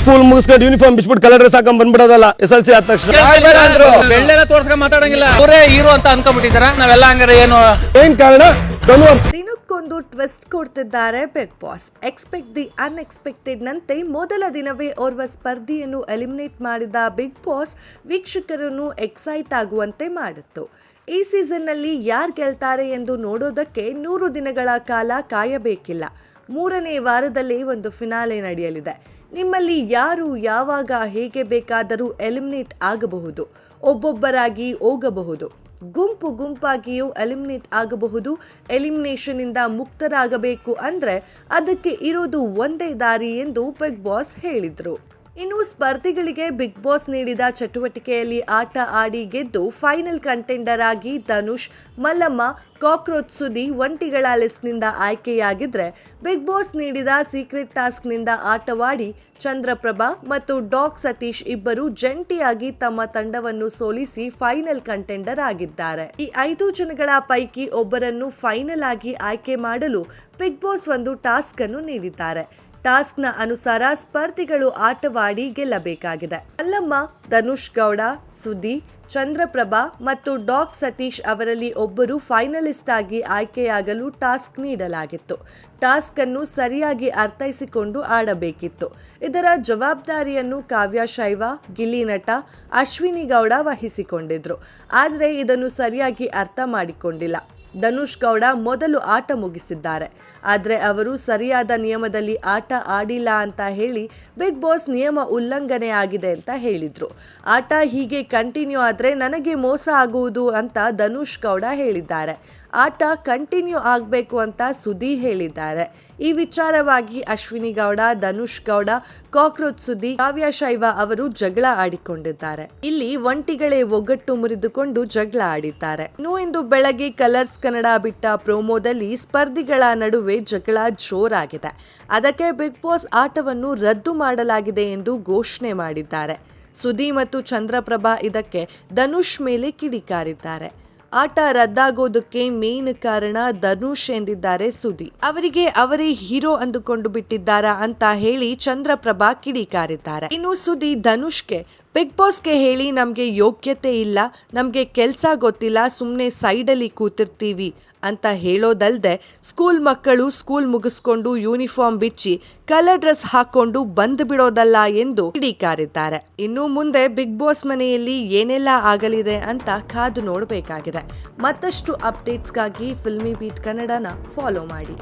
School ಮುಗಿಸ್ಕೊಂಡು uniform ಬಿಚ್ಬಿಟ್ಟು colour dress ಹಾಕೊಂಡ್ ಬಂದ್ಬಿಡೋದಲ್ಲ. S L C ಆದ ತಕ್ಷಣ ಬೆಳ್ಳೆಲ್ಲ ತೋರ್ಸ್ಕೊಂಡ್ ಮಾತಾಡಂಗಿಲ್ಲ. ಅವರೇ ಹೀರೋ ಅಂತ ಅನ್ಕೊಂಡ್ಬಿಟ್ಟಿದಾರ? ನಾವೆಲ್ಲ ಹಂಗಾರೆ ಏನು ಏನ್ ಕಾರಣ? ದಿನಕ್ಕೊಂದು ಟ್ವಿಸ್ಟ್ ಕೊಡ್ತಿದ್ದಾರೆ Bigg Boss expect the unexpected ನಂತೆ ಮೊದಲ ದಿನವೇ ಓರ್ವ ಸ್ಪರ್ಧಿಯನ್ನು ಎಲಿಮಿನೇಟ್ ಮಾಡಿದ ಬಿಗ್ ಬಾಸ್ ವೀಕ್ಷಕರನ್ನು ಎಕ್ಸೈಟ್ ಆಗುವಂತೆ ಮಾಡಿತ್ತು. ಈ ಸೀಸನ್ನಲ್ಲಿ ಯಾರು ಗೆಲ್ತಾರೆ ಎಂದು ನೋಡೋದಕ್ಕೆ ನೂರು ದಿನಗಳ ಕಾಲ ಕಾಯಬೇಕಿಲ್ಲ. ಮೂರನೇ ವಾರದಲ್ಲಿ ಒಂದು ಫಿನಾಲೆ ನಡೆಯಲಿದೆ. ನಿಮ್ಮಲ್ಲಿ ಯಾರು ಯಾವಾಗ ಹೇಗೆ ಬೇಕಾದರೂ ಎಲಿಮಿನೇಟ್ ಆಗಬಹುದು, ಒಬ್ಬೊಬ್ಬರಾಗಿ ಹೋಗಬಹುದು. ಗುಂಪು ಗುಂಪಾಗಿಯೂ ಎಲಿಮಿನೇಟ್ ಆಗಬಹುದು ಎಲಿಮಿನೇಷನ್ ಇಂದ ಮುಕ್ತರಾಗಬೇಕು ಅಂದ್ರೆ ಅದಕ್ಕೆ ಇರೋದು ಒಂದೇ ದಾರಿ ಎಂದು ಬಿಗ್ ಬಾಸ್ ಹೇಳಿದ್ರು. ಇನ್ನು ಸ್ಪರ್ಧಿಗಳಿಗೆ ಬಿಗ್ ಬಾಸ್ ನೀಡಿದ ಚಟುವಟಿಕೆಯಲ್ಲಿ ಆಟ ಆಡಿ ಗೆದ್ದು ಫೈನಲ್ ಕಂಟೆಂಡರ್ ಆಗಿ ಧನುಷ್, ಮಲ್ಲಮ್ಮ, ಕಾಕ್ರೋಚ್ ಸುದಿ ಒಂಟಿಗಳ ಲಿಸ್ಟ್ನಿಂದ ಆಯ್ಕೆಯಾಗಿದ್ರೆ ಬಿಗ್ ಬಾಸ್ ನೀಡಿದ ಸೀಕ್ರೆಟ್ ಟಾಸ್ಕ್ನಿಂದ ಆಟವಾಡಿ ಚಂದ್ರಪ್ರಭಾ ಮತ್ತು ಡಾಕ್ ಸತೀಶ್ ಇಬ್ಬರು ಜಂಟಿಯಾಗಿ ತಮ್ಮ ತಂಡವನ್ನು ಸೋಲಿಸಿ ಫೈನಲ್ ಕಂಟೆಂಡರ್ ಆಗಿದ್ದಾರೆ. ಈ ಐದು ಜನಗಳ ಪೈಕಿ ಒಬ್ಬರನ್ನು ಫೈನಲ್ ಆಗಿ ಆಯ್ಕೆ ಮಾಡಲು ಬಿಗ್ ಬಾಸ್ ಒಂದು ಟಾಸ್ಕ್ ಅನ್ನು ನೀಡಿದ್ದಾರೆ. ಟಾಸ್ಕ್ನ ಅನುಸಾರ ಸ್ಪರ್ಧಿಗಳು ಆಟವಾಡಿ ಗೆಲ್ಲಬೇಕಾಗಿದೆ. ಅಲ್ಲಮ್ಮ, ಧನುಷ್ ಗೌಡ ಸುದ್ದಿ ಚಂದ್ರಪ್ರಭಾ ಮತ್ತು ಡಾಕ್ ಸತೀಶ್ ಅವರಲ್ಲಿ ಒಬ್ಬರು ಫೈನಲಿಸ್ಟ್ ಆಗಿ ಆಯ್ಕೆಯಾಗಲು ಟಾಸ್ಕ್ ನೀಡಲಾಗಿತ್ತು. ಟಾಸ್ಕ್ ಅನ್ನು ಸರಿಯಾಗಿ ಅರ್ಥೈಸಿಕೊಂಡು ಆಡಬೇಕಿತ್ತು. ಇದರ ಜವಾಬ್ದಾರಿಯನ್ನು ಕಾವ್ಯ ಶೈವ, ಗಿಲ್ಲಿ ನಟ, ಅಶ್ವಿನಿ ಗೌಡ ವಹಿಸಿಕೊಂಡಿದ್ರು. ಆದರೆ ಇದನ್ನು ಸರಿಯಾಗಿ ಅರ್ಥ ಮಾಡಿಕೊಂಡಿಲ್ಲ. ಧನುಷ್ ಗೌಡ ಮೊದಲು ಆಟ ಮುಗಿಸಿದ್ದಾರೆ. ಆದರೆ ಅವರು ಸರಿಯಾದ ನಿಯಮದಲ್ಲಿ ಆಟ ಆಡಿಲ್ಲ ಅಂತ ಹೇಳಿ ಬಿಗ್ ಬಾಸ್ ನಿಯಮ ಉಲ್ಲಂಘನೆ ಆಗಿದೆ ಅಂತ ಹೇಳಿದರು. ಆಟ ಹೀಗೆ ಕಂಟಿನ್ಯೂ ಆದರೆ ನನಗೆ ಮೋಸ ಆಗುವುದು ಅಂತ ಧನುಷ್ ಗೌಡ ಹೇಳಿದ್ದಾರೆ. ಆಟ ಕಂಟಿನ್ಯೂ ಆಗಬೇಕು ಅಂತ ಸುದಿ ಹೇಳಿದ್ದಾರೆ. ಈ ವಿಚಾರವಾಗಿ ಅಶ್ವಿನಿ ಗೌಡ, ಧನುಷ್ ಗೌಡ, ಕಾಕ್ರೋಚ್ ಸುದ್ದಿ ಕಾವ್ಯ ಶೈವ ಅವರು ಜಗಳ ಆಡಿಕೊಂಡಿದ್ದಾರೆ. ಇಲ್ಲಿ ಒಂಟಿಗಳೇ ಒಗ್ಗಟ್ಟು ಮುರಿದುಕೊಂಡು ಜಗಳ ಆಡಿದ್ದಾರೆ. ಇನ್ನು ಇಂದು ಬೆಳಗ್ಗೆ ಕಲರ್ಸ್ ಕನ್ನಡ ಬಿಟ್ಟ ಪ್ರೋಮೋದಲ್ಲಿ ಸ್ಪರ್ಧಿಗಳ ನಡುವೆ ಜಗಳ ಜೋರಾಗಿದೆ. ಅದಕ್ಕೆ ಬಿಗ್ ಬಾಸ್ ಆಟವನ್ನು ರದ್ದು ಮಾಡಲಾಗಿದೆ ಎಂದು ಘೋಷಣೆ ಮಾಡಿದ್ದಾರೆ. ಸುದಿ ಮತ್ತು ಚಂದ್ರಪ್ರಭಾ ಇದಕ್ಕೆ ಧನುಷ್ ಮೇಲೆ ಕಿಡಿಕಾರಿದ್ದಾರೆ. ಆಟ ರದ್ದಾಗೋದಕ್ಕೆ ಮೇನ್ ಕಾರಣ ಧನುಷ್ ಎಂದಿದ್ದಾರೆ ಸುದಿ ಅವರಿಗೆ ಅವರೇ ಹೀರೋ ಅಂದುಕೊಂಡು ಬಿಟ್ಟಿದ್ದಾರಾ ಅಂತ ಹೇಳಿ ಚಂದ್ರಪ್ರಭಾ ಕಿಡಿಕಾರಿದ್ದಾರೆ. ಇನ್ನು ಸುದಿ ಧನುಷ್ಗೆ ಬಿಗ್ ಬಾಸ್ಗೆ ಹೇಳಿ ನಮಗೆ ಯೋಗ್ಯತೆ ಇಲ್ಲ, ನಮಗೆ ಕೆಲಸ ಗೊತ್ತಿಲ್ಲ ಸುಮ್ಮನೆ ಸೈಡಲ್ಲಿ ಕೂತಿರ್ತೀವಿ ಅಂತ ಹೇಳೋದಲ್ಲದೆ ಸ್ಕೂಲ್ ಮಕ್ಕಳು ಸ್ಕೂಲ್ ಮುಗಿಸ್ಕೊಂಡು ಯೂನಿಫಾರ್ಮ್ ಬಿಚ್ಚಿ ಕಲರ್ ಡ್ರೆಸ್ ಹಾಕೊಂಡು ಬಂದು ಬಿಡೋದಲ್ಲ ಎಂದು ಕಿಡಿಕಾರಿದ್ದಾರೆ ಇನ್ನು ಮುಂದೆ ಬಿಗ್ ಬಾಸ್ ಮನೆಯಲ್ಲಿ ಏನೆಲ್ಲ ಆಗಲಿದೆ ಅಂತ ಕಾದು ನೋಡಬೇಕಾಗಿದೆ. ಮತ್ತಷ್ಟು ಅಪ್ಡೇಟ್ಸ್ಗಾಗಿ ಫಿಲ್ಮಿ ಬೀಟ್ ಕನ್ನಡನ ಫಾಲೋ ಮಾಡಿ.